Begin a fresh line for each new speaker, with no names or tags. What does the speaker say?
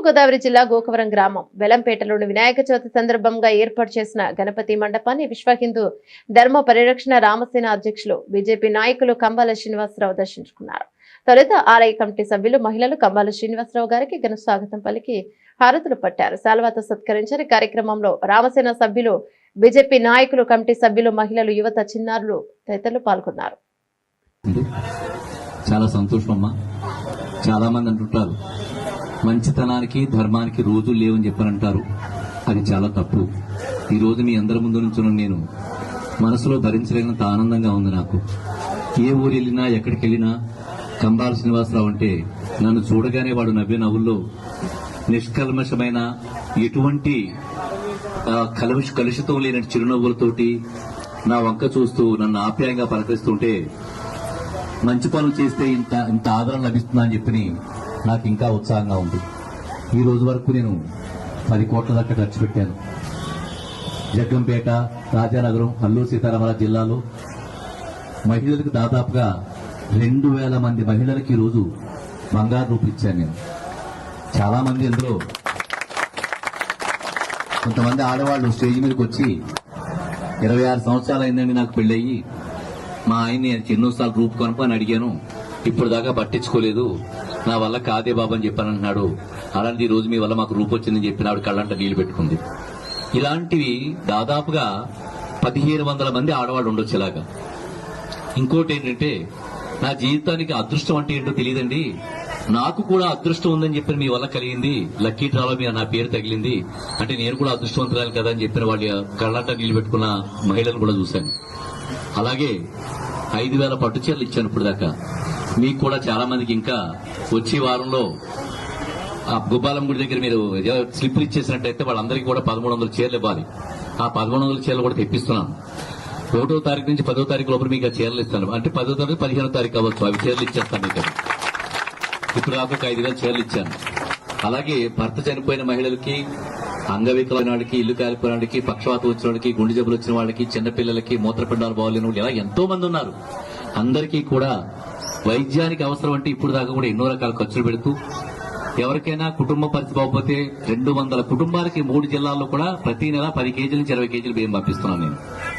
తూర్పుగోదావరి జిల్లా గోకవరం గ్రామం వెలంపేటలోని వినాయక చవితి సందర్భంగా ఏర్పాటు చేసిన గణపతి మండపాన్ని విశ్వ హిందూ ధర్మ పరిరక్షణ రామసేన అధ్యక్షులు బీజేపీ నాయకులు కంబాల శ్రీనివాసరావు దర్శించుకున్నారు. తొలుత ఆలయ కమిటీ సభ్యులు మహిళలు కంబాల శ్రీనివాసరావు గారికి ఘన స్వాగతం పలికి హారతులు పట్టారు. శాల్వాతో సత్కరించారు కార్యక్రమంలో రామసేన సభ్యులు బీజేపీ నాయకులు కమిటీ సభ్యులు మహిళలు యువత చిన్నారులు తదితరులు పాల్గొన్నారు.
చాలా సంతోషం అమ్మా. చాలా మంది అంటుంటారు మంచితనానికి ధర్మానికి రోజులు లేవని చెప్పనంటారు. అది చాలా తప్పు. ఈ రోజు మీ అందరి ముందు నుంచున్న నేను. మనసులో భరించలేనంత ఆనందంగా ఉంది నాకు. ఏ ఊరు వెళ్ళినా ఎక్కడికి వెళ్ళినా కంబాల శ్రీనివాసరావు అంటే నన్ను చూడగానే వాడు నవ్వే నవ్వుల్లో నిష్కల్మషమైన ఎటువంటి కలుషి కలుష కలుషితం లేని చిరునవ్వులతోటి నా వంక చూస్తూ నన్ను ఆప్యాయంగా పలకరిస్తుంటే మంచి పనులు చేస్తే ఇంత ఇంత ఆదరణ లభిస్తుందని చెప్పి నాకు ఇంకా ఉత్సాహంగా ఉంది. ఈ రోజు వరకు నేను పది కోట్ల దాకా ఖర్చు పెట్టాను. జగ్గంపేట రాజానగరం అల్లూరు సీతారామరాజు జిల్లాలో మహిళలకు దాదాపుగా రెండు వేల మంది మహిళలకు ఈరోజు బంగారు రూపులు ఇచ్చాను నేను. చాలామంది ఇందులో అందులో కొంతమంది ఆడవాళ్ళు స్టేజ్ మీదకి వచ్చి ఇరవై ఆరు సంవత్సరాలు అయిందండి నాకు పెళ్ళయ్యి. మా ఆయన్ని ఎన్నోసార్లు రూపు కనుప అడిగాను. ఇప్పుడు దాకా పట్టించుకోలేదు. నా వల్ల కాదే బాబు అని చెప్పాను అంటున్నాడు అలాంటి ఈ రోజు మీ వల్ల మాకు రూపొచ్చిందని వచ్చిందని ఆవిడ కళ్ళంట నీళ్ళు పెట్టుకుంది. ఇలాంటివి దాదాపుగా పదిహేను వందల మంది ఆడవాళ్ళు ఉండొచ్చు ఇలాగా ఇంకోటి ఏంటంటే నా జీవితానికి అదృష్టం అంటే ఏంటో తెలియదండి. నాకు కూడా అదృష్టం ఉందని చెప్పిన మీ వల్ల కలిగింది. లక్కీ డ్రాలో మీద నా పేరు తగిలింది. అంటే నేను కూడా అదృష్టవంతురాలు కదా అని చెప్పిన వాళ్ళ కళ్ళంట నీళ్ళు పెట్టుకున్న మహిళలను కూడా చూశాను. అలాగే ఐదు వేల పట్టు చీరలు ఇచ్చాను ఇప్పుడు దాకా మీకు కూడా చాలా మందికి ఇంకా వచ్చే వారంలో ఆ గుబ్బాలం గుడి దగ్గర మీరు స్లిప్లు ఇచ్చేసినట్టయితే వాళ్ళందరికీ కూడా పదమూడు వందల చీరలు ఇవ్వాలి. ఆ పదమూడు వందల చీరలు కూడా తెప్పిస్తున్నాను. ఒకటో తారీఖు నుంచి పదో తారీఖు లోపల మీకు ఆ చీరలు ఇస్తాను. అంటే పదో తారీఖు పదిహేనో తారీఖు అవ్వచ్చు అవి చీరలు ఇచ్చేస్తాను మీకు. ఇప్పుడు దాకా ఒక ఐదు వేల చీరలు ఇచ్చాను. అలాగే భర్త చనిపోయిన మహిళలకి అంగవికలైన వాళ్ళకి ఇల్లు కాలిపోయిన వాళ్ళకి పక్షవాతం వచ్చిన వాళ్ళకి గుండె జబ్బులు వచ్చిన వాళ్ళకి చిన్నపిల్లలకి మూత్రపిండాలు బాగోలేని వాళ్ళు ఇలా ఎంతో మంది ఉన్నారు. అందరికీ కూడా వైద్యానికి అవసరం అంటే ఇప్పుడు దాకా కూడా ఎన్నో రకాల ఖర్చులు పెడుతూ ఎవరికైనా కుటుంబ పరిస్థితి బాగోపోతే రెండు వందల కుటుంబాలకి మూడు జిల్లాల్లో కూడా ప్రతి నెల పది కేజీల నుంచి ఇరవై కేజీలు బియ్యం పంపిస్తున్నాను నేను